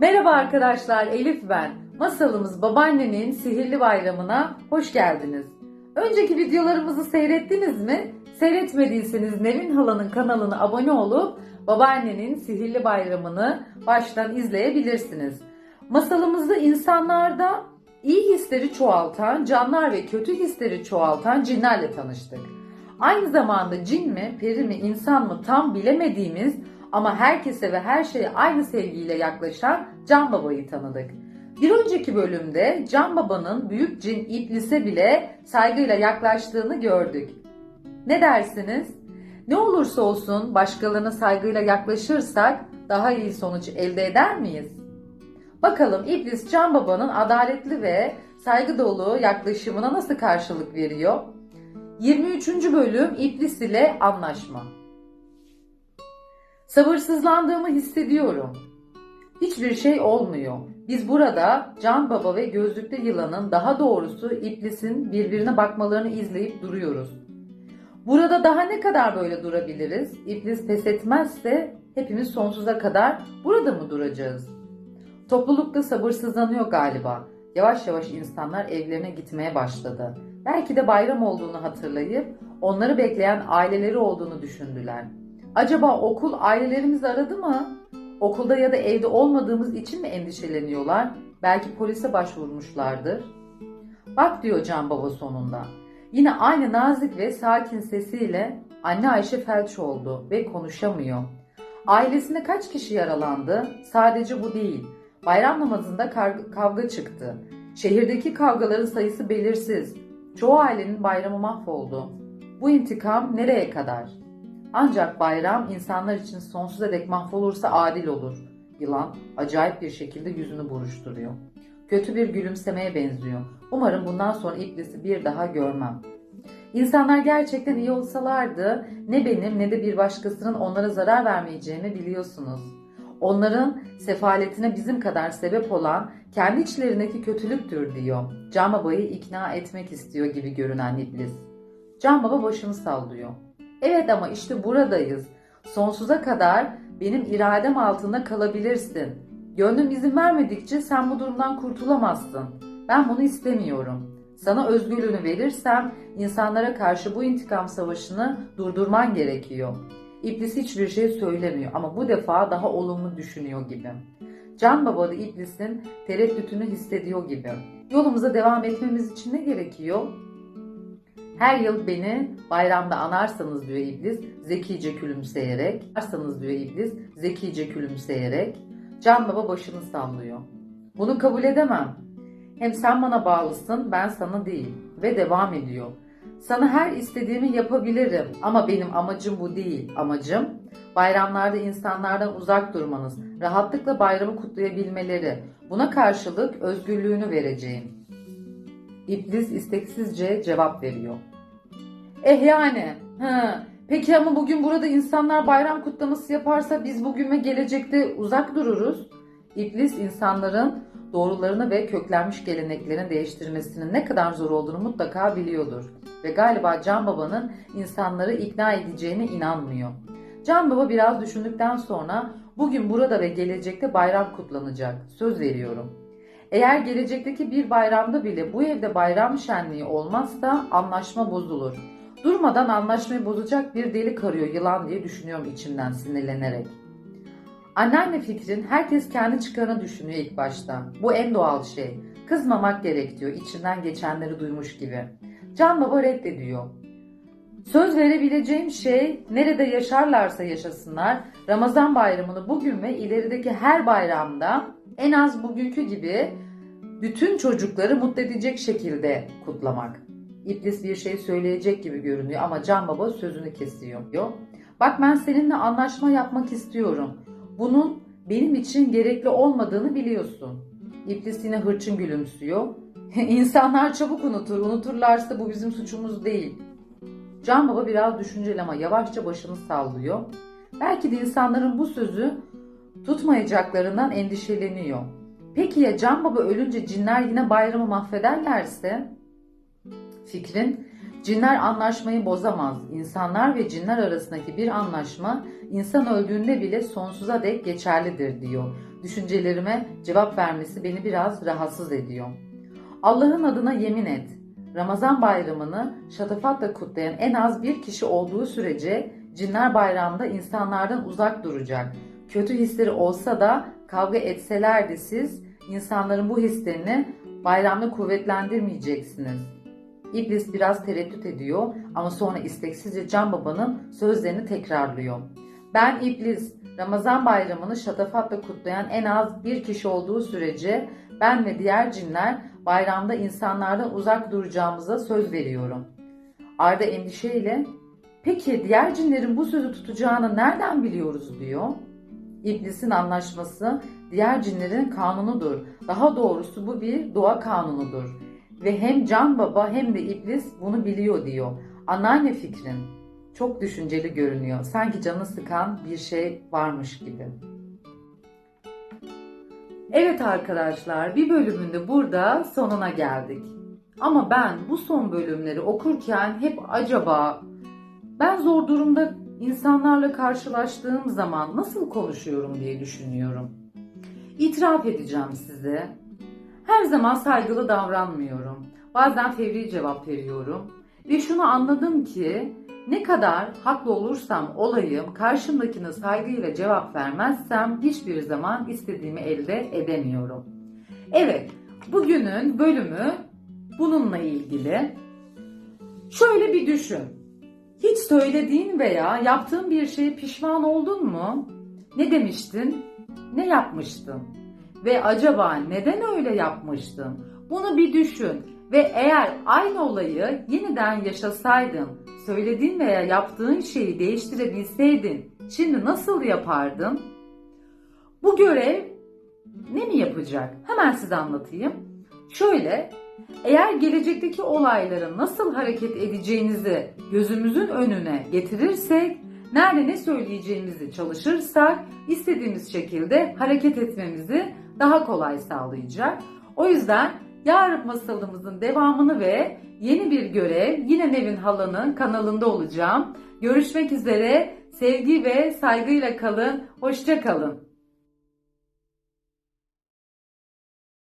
Merhaba arkadaşlar, Elif ben. Masalımız babaannenin sihirli bayramına hoş geldiniz. Önceki videolarımızı seyrettiniz mi? Seyretmediyseniz Nevin Hala'nın kanalına abone olup babaannenin sihirli bayramını baştan izleyebilirsiniz. Masalımızda insanlarda iyi hisleri çoğaltan canlar ve kötü hisleri çoğaltan cinlerle tanıştık. Aynı zamanda cin mi, peri mi, insan mı tam bilemediğimiz ama herkese ve her şeye aynı sevgiyle yaklaşan Can Baba'yı tanıdık. Bir önceki bölümde Can Baba'nın büyük cin iblise bile saygıyla yaklaştığını gördük. Ne dersiniz? Ne olursa olsun başkalarına saygıyla yaklaşırsak daha iyi sonuç elde eder miyiz? Bakalım iblis Can Baba'nın adaletli ve saygı dolu yaklaşımına nasıl karşılık veriyor? 23. bölüm İblis ile anlaşma. Sabırsızlandığımı hissediyorum. Hiçbir şey olmuyor. Biz burada Can Baba ve gözlüklü yılanın daha doğrusu iblisin birbirine bakmalarını izleyip duruyoruz. Burada daha ne kadar böyle durabiliriz? İblis pes etmezse hepimiz sonsuza kadar burada mı duracağız? Toplulukta sabırsızlanıyor galiba. Yavaş yavaş insanlar evlerine gitmeye başladı. Belki de bayram olduğunu hatırlayıp onları bekleyen aileleri olduğunu düşündüler. Acaba okul ailelerimizi aradı mı? Okulda ya da evde olmadığımız için mi endişeleniyorlar? Belki polise başvurmuşlardır. Bak diyor Can Baba sonunda. Yine aynı nazik ve sakin sesiyle anne Ayşe felç oldu ve konuşamıyor. Ailesinde kaç kişi yaralandı? Sadece bu değil. Bayram namazında kavga çıktı. Şehirdeki kavgaların sayısı belirsiz. Çoğu ailenin bayramı mahvoldu. Bu intikam nereye kadar? Ancak bayram insanlar için sonsuza dek mahvolursa adil olur. Yılan acayip bir şekilde yüzünü buruşturuyor. Kötü bir gülümsemeye benziyor. Umarım bundan sonra iblisi bir daha görmem. İnsanlar gerçekten iyi olsalardı ne benim ne de bir başkasının onlara zarar vermeyeceğini biliyorsunuz. Onların sefaletine bizim kadar sebep olan kendi içlerindeki kötülüktür diyor. Can Baba'yı ikna etmek istiyor gibi görünen iblis. Can Baba başını sallıyor. Evet ama işte buradayız. Sonsuza kadar benim iradem altında kalabilirsin. Gönlüm izin vermedikçe sen bu durumdan kurtulamazsın. Ben bunu istemiyorum. Sana özgürlüğünü verirsem insanlara karşı bu intikam savaşını durdurman gerekiyor. İblis hiçbir şey söylemiyor ama bu defa daha olumlu düşünüyor gibi. Can Baba da iblisin tereddütünü hissediyor gibi. Yolumuza devam etmemiz için ne gerekiyor? Her yıl beni bayramda anarsanız diyor iblis zekice külümseyerek. Anarsanız diyor iblis zekice külümseyerek. Can Baba başını sallıyor. Bunu kabul edemem. Hem sen bana bağlısın ben sana değil. Ve devam ediyor. Sana her istediğimi yapabilirim ama benim amacım bu değil. Amacım bayramlarda insanlardan uzak durmanız, rahatlıkla bayramı kutlayabilmeleri. Buna karşılık özgürlüğünü vereceğim. İblis isteksizce cevap veriyor. Eh yani. He. Peki ama bugün burada insanlar bayram kutlaması yaparsa biz bugün ve gelecekte uzak dururuz. İblis insanların doğrularını ve köklenmiş geleneklerini değiştirmesinin ne kadar zor olduğunu mutlaka biliyordur. Ve galiba Can Baba'nın insanları ikna edeceğine inanmıyor. Can Baba biraz düşündükten sonra bugün burada ve gelecekte bayram kutlanacak. Söz veriyorum. Eğer gelecekteki bir bayramda bile bu evde bayram şenliği olmazsa anlaşma bozulur. Durmadan anlaşmayı bozacak bir delik arıyor yılan diye düşünüyorum içimden sinirlenerek. Anneanne fikrin herkes kendi çıkarını düşünüyor ilk başta. Bu en doğal şey. Kızmamak gerek diyor içinden geçenleri duymuş gibi. Can Baba reddediyor. Söz verebileceğim şey nerede yaşarlarsa yaşasınlar Ramazan bayramını bugün ve ilerideki her bayramda en az bugünkü gibi bütün çocukları mutlu edecek şekilde kutlamak. İblis bir şey söyleyecek gibi görünüyor ama Can Baba sözünü kesiyor. Bak ben seninle anlaşma yapmak istiyorum. Bunun benim için gerekli olmadığını biliyorsun. İblis yine hırçın gülümsüyor. İnsanlar çabuk unutur. Unuturlarsa bu bizim suçumuz değil. Can Baba biraz düşünceli ama yavaşça başını sallıyor. Belki de insanların bu sözü tutmayacaklarından endişeleniyor. Peki ya Can Baba ölünce cinler yine bayramı mahvederlerse? Fikrin Cinler anlaşmayı bozamaz. İnsanlar ve cinler arasındaki bir anlaşma insan öldüğünde bile sonsuza dek geçerlidir diyor. Düşüncelerime cevap vermesi beni biraz rahatsız ediyor. Allah'ın adına yemin et. Ramazan bayramını şatafatla kutlayan en az bir kişi olduğu sürece cinler bayramda insanlardan uzak duracak. Kötü hisleri olsa da kavga etselerdi siz insanların bu hislerini bayramda kuvvetlendirmeyeceksiniz. İblis biraz tereddüt ediyor ama sonra isteksizce Can Baba'nın sözlerini tekrarlıyor. Ben İblis, Ramazan bayramını şatafatla kutlayan en az bir kişi olduğu sürece ben ve diğer cinler bayramda insanlardan uzak duracağımıza söz veriyorum. Arda endişeyle, peki diğer cinlerin bu sözü tutacağını nereden biliyoruz diyor. İblisin anlaşması diğer cinlerin kanunudur. Daha doğrusu bu bir doğa kanunudur. Ve hem Can Baba hem de İblis bunu biliyor diyor. Anneanne fikrin çok düşünceli görünüyor. Sanki canı sıkan bir şey varmış gibi. Evet arkadaşlar bir bölümünde burada sonuna geldik. Ama ben bu son bölümleri okurken hep acaba ben zor durumda insanlarla karşılaştığım zaman nasıl konuşuyorum diye düşünüyorum. İtiraf edeceğim size. Her zaman saygılı davranmıyorum. Bazen fevri cevap veriyorum. Ve şunu anladım ki ne kadar haklı olursam olayım karşımdakine saygıyla cevap vermezsem hiçbir zaman istediğimi elde edemiyorum. Evet, bugünün bölümü bununla ilgili. Şöyle bir düşün. Hiç söylediğin veya yaptığın bir şeye pişman oldun mu? Ne demiştin? Ne yapmıştın? Ve acaba neden öyle yapmıştın? Bunu bir düşün ve eğer aynı olayı yeniden yaşasaydın, söylediğin veya yaptığın şeyi değiştirebilseydin, şimdi nasıl yapardın? Bu görev ne mi yapacak? Hemen size anlatayım. Şöyle, eğer gelecekteki olayların nasıl hareket edeceğinizi gözümüzün önüne getirirsek, nerede ne söyleyeceğimizi çalışırsak, istediğimiz şekilde hareket etmemizi daha kolay sağlayacak. O yüzden yarın masalımızın devamını ve yeni bir görev yine Nevin Hala'nın kanalında olacağım. Görüşmek üzere. Sevgi ve saygıyla kalın. Hoşça kalın.